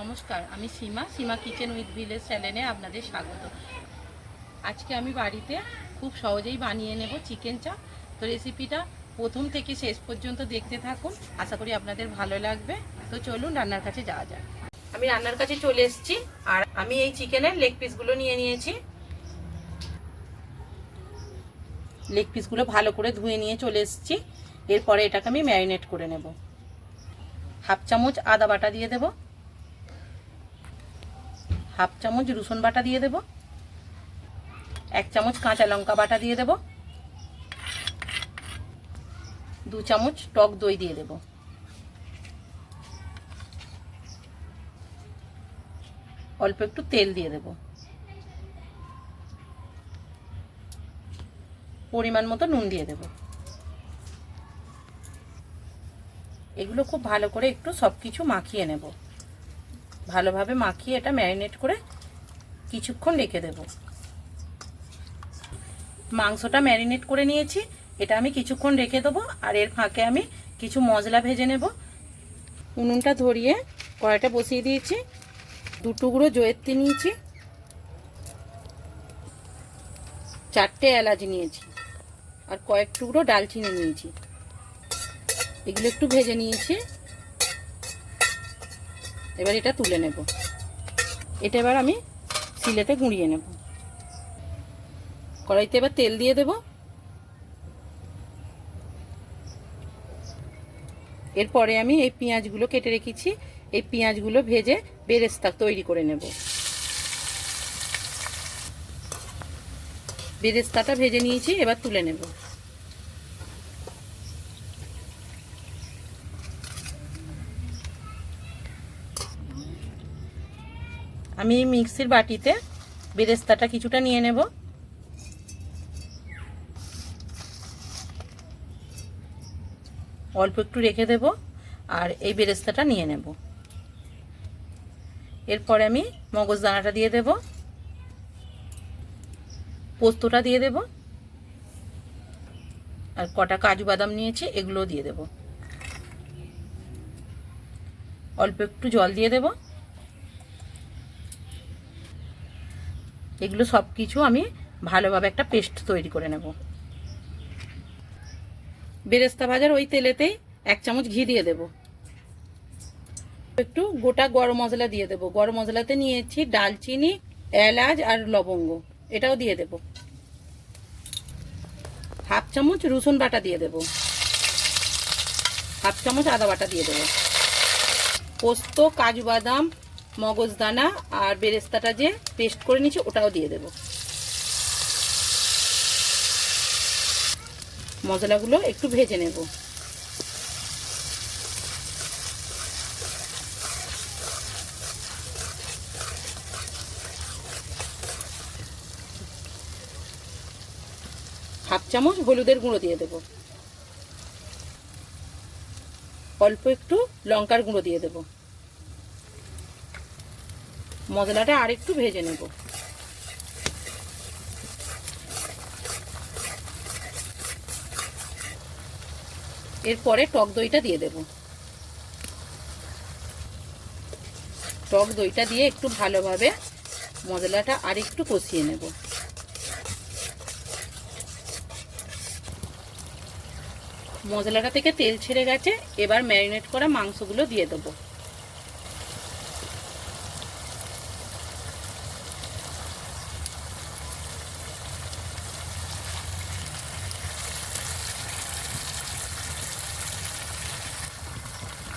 নমস্কার, আমি Seema Seema kitchen with village চ্যানেলে আপনাদের স্বাগত। আজকে আমি বাড়িতে খুব সহজেই বানিয়ে নেব চিকেন চাপ। তো রেসিপিটা প্রথম থেকে শেষ পর্যন্ত দেখতে থাকুন, আশা করি আপনাদের ভালো লাগবে। তো চলুন রান্নার কাছে যাওয়া যাক। আমি রান্নার কাছে চলে এসেছি, আর আমি এই চিকেনের লেগ পিসগুলো নিয়ে নিয়েছি। লেগ পিসগুলো ভালো করে ধুয়ে নিয়ে চলে এসেছি। এরপরে এটাকে আমি ম্যারিনেট করে নেব। হাফ চামচ আদা বাটা দিয়ে দেব। হাফ চামচ রসুন বাটা দিয়ে দেব। এক চামচ কাঁচা লঙ্কা বাটা দিয়ে দেব। দু চামচ টক দই দিয়ে দেব। অল্প একটু তেল দিয়ে দেব। পরিমাণ মতো নুন দিয়ে দেব। এগুলো খুব ভালো করে একটু সব কিছু মাখিয়ে নেব। ভালোভাবে মাখিয়ে এটা ম্যারিনেট করে কিছুক্ষণ রেখে দেব। মাংসটা ম্যারিনেট করে নিয়েছি, এটা আমি কিছুক্ষণ রেখে দেবো আর এর ফাঁকে আমি কিছু মশলা ভেজে নেব। উনুনটা ধরিয়ে কড়াইটা বসিয়ে দিয়েছি, দু টুকরো জয়েত্তি নিয়েছি, চারটে এলাচ নিয়েছি আর কয়েক টুকরো ডালচিনি নিয়েছি। এগুলো একটু ভেজে নিয়েছি। এবার এটা তুলে নেব। এটা এবার আমি সিলেতে গুঁড়িয়ে নেব। কড়াইতে এবার তেল দিয়ে দেব। এরপরে আমি এই পেঁয়াজগুলো কেটে রেখেছি। এই পেঁয়াজগুলো ভেজে বেরেস্তা তৈরি করে নেব। বেরেস্তাটা ভেজে নিয়েছি, এবার তুলে নেব। আমি মিক্সির বাটিতে বেরেস্তাটা কিছুটা নিয়ে নেব। অল্প একটু রেখে দেব আর এই বেরেস্তাটা নিয়ে নেব। এরপরে আমি মগজদানাটা দিয়ে দেব। পোস্তটা দিয়ে দেব। আর কটা কাজু বাদাম নিয়েছি এগুলোও দিয়ে দেব। অল্প একটু জল দিয়ে দেবো। এগুলো সব কিছু আমি ভালোভাবে একটা পেস্ট তৈরি করে নেব। বেরেস্তা ভাজার ওই তেলেতেই এক চামচ ঘি দিয়ে দেব। একটু গোটা গরম মশলা দিয়ে দেব। গরম মশলাতে নিয়েছি ডালচিনি, এলাচ আর লবঙ্গ। এটাও দিয়ে দেব। হাফ চামচ রসুন বাটা দিয়ে দেব। হাফ চামচ আদা বাটা দিয়ে দেব। পোস্ত, কাজু বাদাম মগজদানা আর বেরেস্তাটা যে পেস্ট করে নিয়েছি, ওটাও দিয়ে দেব। মশলাগুলো একটু ভেজে নেব। হাফ চামচ হলুদের গুঁড়ো দিয়ে দেব। অল্প একটু লঙ্কার গুঁড়ো দিয়ে দেবো। মশলাটা আর একটু ভেজে নেব। এরপরে টক দইটা দিয়ে দেব। টক দইটা দিয়ে একটু ভালোভাবে মশলাটা আর একটু কষিয়ে নেব। মশলাটা থেকে তেল ছেড়ে গেছে, এবার ম্যারিনেট করা মাংসগুলো দিয়ে দেবো।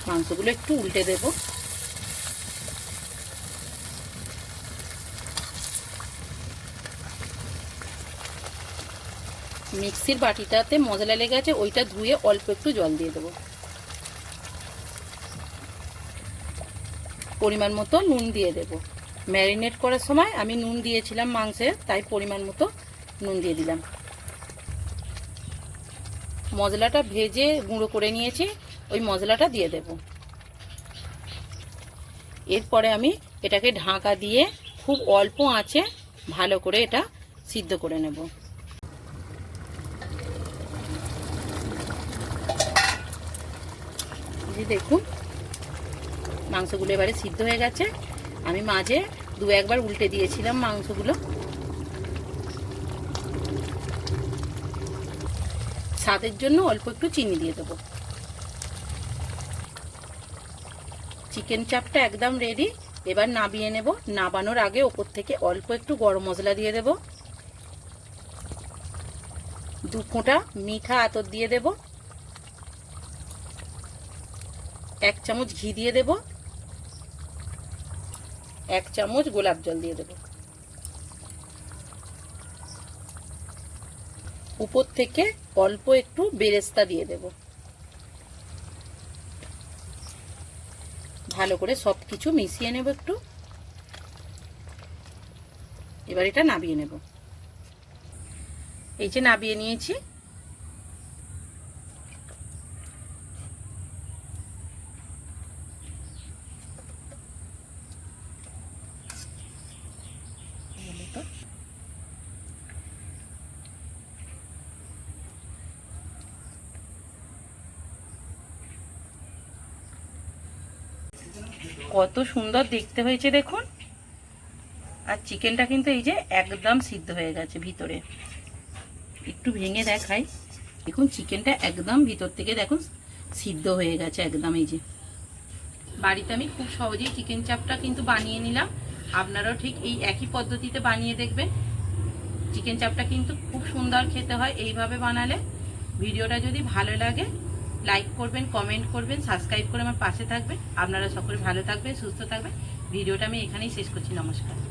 মাংসগুলো একটু উল্টে দেব। মিক্সির বাটিটাতে মশলা লেগে আছে, ওইটা ধুয়ে অল্প একটু জল দিয়ে দেবো। পরিমাণ মতো নুন দিয়ে দেব। ম্যারিনেট করার সময় আমি নুন দিয়েছিলাম মাংসে, তাই পরিমাণ মতো নুন দিয়ে দিলাম। মশলাটা ভেজে গুঁড়ো করে নিয়েছি, ওই মশলাটা দিয়ে দেব। এরপরে আমি এটাকে ঢাকা দিয়ে খুব অল্প আঁচে ভালো করে এটা সিদ্ধ করে নেব। দেখুন, মাংসগুলো এবারে সিদ্ধ হয়ে গেছে। আমি মাঝে দু একবার উল্টে দিয়েছিলাম মাংসগুলো। স্বাদের জন্য অল্প একটু চিনি দিয়ে দেবো। চিকেন চাপটা একদম রেডি এবার নাবিয়ে নেব। নাবানোর আগে ওপর থেকে অল্প একটু গরম মশলা দিয়ে দেব। দু ফোঁটা মিঠা আতর দিয়ে দেব। এক চামচ ঘি দিয়ে দেব। এক চামচ গোলাপ জল দিয়ে দেব। উপর থেকে অল্প একটু বেরেস্তা দিয়ে দেব। ভালো করে সব কিছু মিশিয়ে নেব একটু। এবার এটা নাবিয়ে নেব। এই যে নাবিয়ে নিয়েছি কত সুন্দর দেখতে হয়েছে দেখুন। আর চিকেনটা কিন্তু এই যে একদম সিদ্ধ হয়ে গেছে ভিতরে। একটু ভেঙে দেখাই। দেখুন, চিকেনটা একদম ভিতর থেকে দেখুন সিদ্ধ হয়ে গেছে একদম এই যে। বাড়িতে আমি খুব সহজেই চিকেন চাপটা কিন্তু বানিয়ে নিলাম। আপনারাও ঠিক এই একই পদ্ধতিতে বানিয়ে দেখবেন। চিকেন চাপটা কিন্তু খুব সুন্দর খেতে হয় এইভাবে বানালে। ভিডিওটা যদি ভালো লাগে লাইক করবেন কমেন্ট করবেন সাবস্ক্রাইব করে আমার পাশে থাকবেন। আপনারা সকলে ভালো থাকবেন, সুস্থ থাকবেন। ভিডিওটা আমি এখানেই শেষ করছি। নমস্কার।